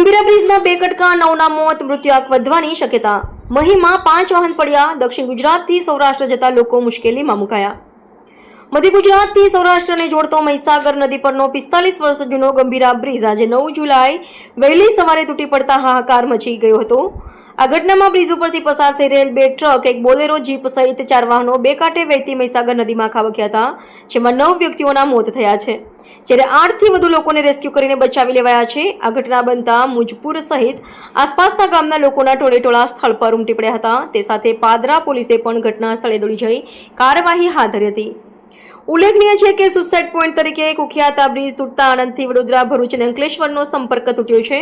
ગંભીરા બ્રિજના બે કટકા, નવના મોત મૃત્યુઆંક વધવાની શક્યતા. મહીમાં પાંચ વાહન પડ્યા, દક્ષિણ ગુજરાતથી સૌરાષ્ટ્ર જતા લોકો મુશ્કેલીમાં મુકાયા. મધ્ય ગુજરાતથી સૌરાષ્ટ્રને જોડતો મહીસાગર નદી પરનો પિસ્તાલીસ વર્ષ જૂનો ગંભીરા બ્રિજ આજે નવ જુલાઈ વહેલી સવારે તૂટી પડતા હાહાકાર મચી ગયો હતો. આ ઘટનામાં બ્રિજ ઉપરથી પસાર થઈ રહેલ બે ટ્રક, એક બોલેરો, જીપ સહિત ચાર વાહનો બે કાંઠે વહેતી મહીસાગર નદીમાં ખાબક્યા હતા, જેમાં નવ વ્યક્તિઓના મોત થયા છે. જ્યારે આઠથી વધુ લોકોને રેસ્ક્યુ કરીને બચાવી લેવાયા છે, આ ઘટના બનતા મુજપુર સહિત આસપાસના ગામના લોકોના ટોળેટોળા સ્થળ પર ઉમટી પડ્યા હતા. તે સાથે પાદરા પોલીસે પણ ઘટના સ્થળે દોડી જઈ કાર્યવાહી હાથ ધરી હતી. ઉલ્લેખનીય છે કે સુસાઇડ પોઈન્ટ તરીકે કુખ્યાત આ બ્રિજ તૂટતા આણંદથી વડોદરા, ભરૂચ અને અંકલેશ્વરનો સંપર્ક તૂટ્યો છે.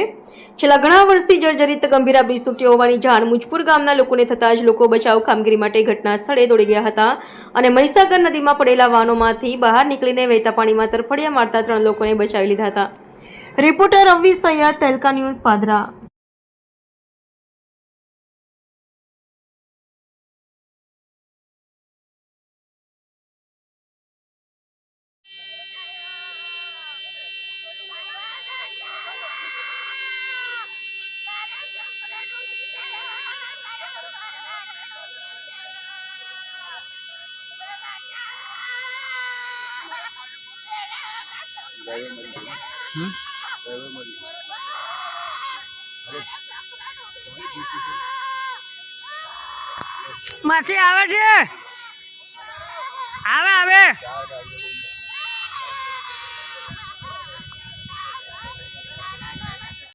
છેલ્લા ઘણા વર્ષથી જર્જરિત ગંભીર બ્રિજ તૂટ્યો હોવાની જાણ મુજપુર ગામના લોકોને થતાં જ લોકો બચાવ કામગીરી માટે ઘટના સ્થળે દોડી ગયા હતા અને મહીસાગર નદીમાં પડેલા વાહનોમાંથી બહાર નીકળીને વહેતા પાણીમાં તરફડિયા મારતા ત્રણ લોકોને બચાવી લીધા હતા. રિપોર્ટર રવિ સૈયદ તેલકા ન્યૂઝ, પાદરા. માસી આવે છે? આવે આવે.